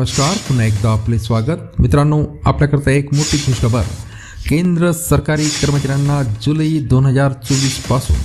नमस्कार पुन्हा एकदा आपले स्वागत. मित्रांनो आपल्याकरता एक मोठी खुशखबर. केंद्र सरकारी कर्मचाऱ्यांना जुलै दोन हजार चोवीसपासून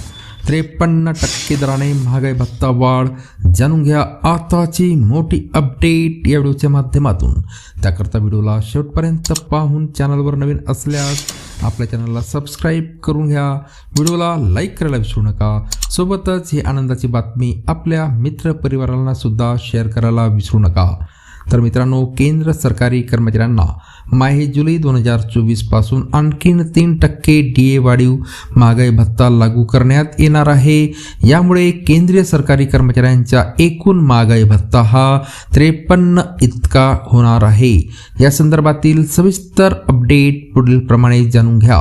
त्रेपन्न टक्के दराने महागाई भत्ता वाढ जाणून घ्या आताची मोठी अपडेट या व्हिडिओच्या माध्यमातून. त्याकरता व्हिडिओला शेवटपर्यंत पाहून चॅनलवर नवीन असल्यास आपल्या चॅनलला सबस्क्राईब करून घ्या. व्हिडिओला लाईक करायला विसरू नका. सोबतच ही आनंदाची बातमी आपल्या मित्रपरिवारांना सुद्धा शेअर करायला विसरू नका. तर मित्रांनो केंद्र सरकारी कर्मचाऱ्यांना माहे जुलै दोन हजार चोवीसपासून आणखीन तीन टक्के डी ए वाढीव महागाई भत्ता लागू करण्यात येणार आहे. यामुळे केंद्रीय सरकारी कर्मचाऱ्यांचा एकूण महागाई भत्ता हा त्रेपन्न इतका होणार आहे. या संदर्भातील सविस्तर अपडेट पुढील प्रमाणे जाणून घ्या.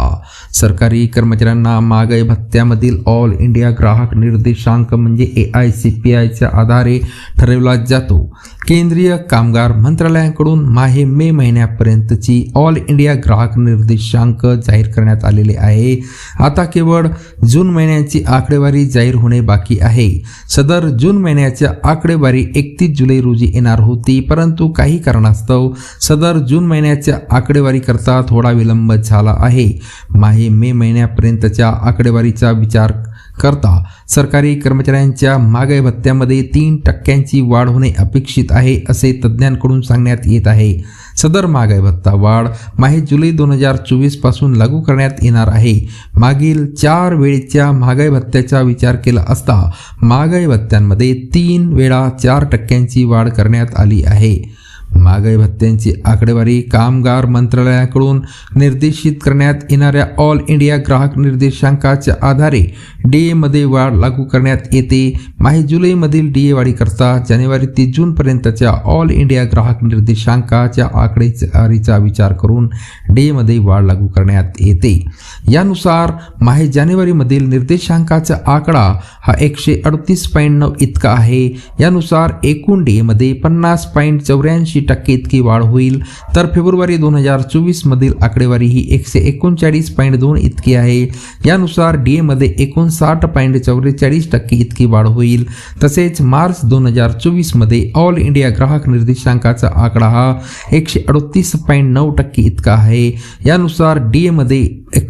सरकारी कर्मचाऱ्यांना महागाई भत्त्यामधील ऑल इंडिया ग्राहक निर्देशांक म्हणजे ए आय सी पी आयच्या आधारे ठरवला जातो. केंद्रीय कामगार मंत्रालयाकडून माहे मे महिन्यापर्यंतची ऑल इंडिया ग्राहक निर्देशांक जाहीर करण्यात आलेले आहे. आता केवळ जून महिन्याची आकडेवारी जाहीर होणे बाकी आहे. सदर जून महिन्याच्या आकडेवारी एकतीस जुलै रोजी येणार होती परंतु काही कारणास्तव सदर जून महिन्याच्या आकडेवारी करता थोडा विलंब झाला आहे. माहे मे महिन्यापर्यंतच्या आकडेवारीचा विचार करता. सरकारी कर्मचाऱ्यांच्या महागाई भत्त्यामध्ये तीन टक्क्यांची वाढ होणे अपेक्षित आहे असे तज्ज्ञांकडून सांगण्यात येत आहे. सदर महागाई भत्ता वाढ माहे जुलै दोन हजार चोवीसपासून लागू करण्यात येणार आहे. मागील चार वेळेच्या महागाई भत्त्याचा विचार केला असता महागाई भत्त्यांमध्ये तीन वेळा चार टक्क्यांची वाढ करण्यात आली आहे. महागाई भत्त्यांची आकडेवारी कामगार मंत्रालयाकडून निर्देशित करण्यात येणाऱ्या ऑल इंडिया ग्राहक निर्देशांकाच्या आधारे डी एमध्ये वाढ लागू करण्यात येते. माही जुलैमधील डी ए वाढीकरता जानेवारी ते जूनपर्यंतच्या ऑल इंडिया ग्राहक निर्देशांकाच्या आकडेवारीचा विचार करून डी एमध्ये वाढ लागू करण्यात येते. यानुसार माहे जानेवारीमधील निर्देशांकाचा आकडा हा एकशे अडतीस पॉईंट नऊ इतका आहे. यानुसार एकूण डी एमध्ये पन्नास पॉईंट चौऱ्याऐंशी टक्के इतकी वाढ होईल. तर फेब्रुवारी दोन हजार चोवीसमधील आकडेवारी ही एकशे एकोणचाळीस पॉईंट दोन इतकी आहे. यानुसार डी एमध्ये साठ पॉईंट चौवेचाळीस टक्के इतकी वाढ होईल. तसेच मार्च दोन हजार चोवीसमध्ये ऑल इंडिया ग्राहक निर्देशांकाचा आकडा हा एकशे अडतीस पॉईंट नऊ टक्के इतका आहे. यानुसार डी एमध्ये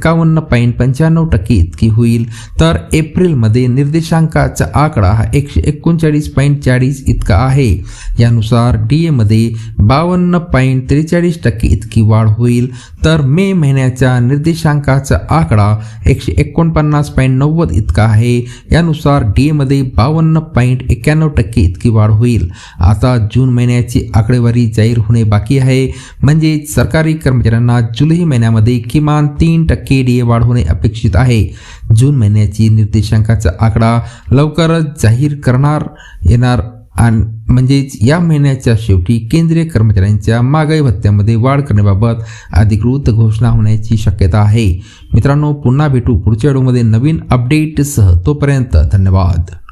एकावन्न पॉईंट पंच्याण्णव टक्के इतकी होईल. तर एप्रिलमध्ये निर्देशांकाचा आकडा हा एकशे एकोणचाळीस पॉईंट चाळीस इतका आहे. यानुसार डी एमध्ये बावन्न पॉईंट त्रेचाळीस टक्के इतकी वाढ होईल. तर मे महिन्याच्या निर्देशांकाचा आकडा एकशे एकोणपन्नास पॉईंट नव्वद इतका आहे. यानुसार डी एमध्ये बावन्न पॉईंट एक्क्याण्णव टक्के इतकी वाढ होईल. आता जून महिन्याची आकडेवारी जाहीर होणे बाकी आहे. म्हणजे सरकारी कर्मचाऱ्यांना जुलै महिन्यामध्ये किमान तीन टक्के टक्के डी ए वाढ होणे अपेक्षित आहे. जून महिन्याची निर्देशांकाचा आकडा लवकरच जाहीर करणार येणार आणि म्हणजेच या महिन्याच्या शेवटी केंद्रीय कर्मचाऱ्यांच्या महागाई भत्त्यामध्ये वाढ करण्याबाबत अधिकृत घोषणा होण्याची शक्यता आहे. मित्रांनो पुन्हा भेटू पुढच्या व्हिडिओमध्ये नवीन अपडेटसह तोपर्यंत धन्यवाद.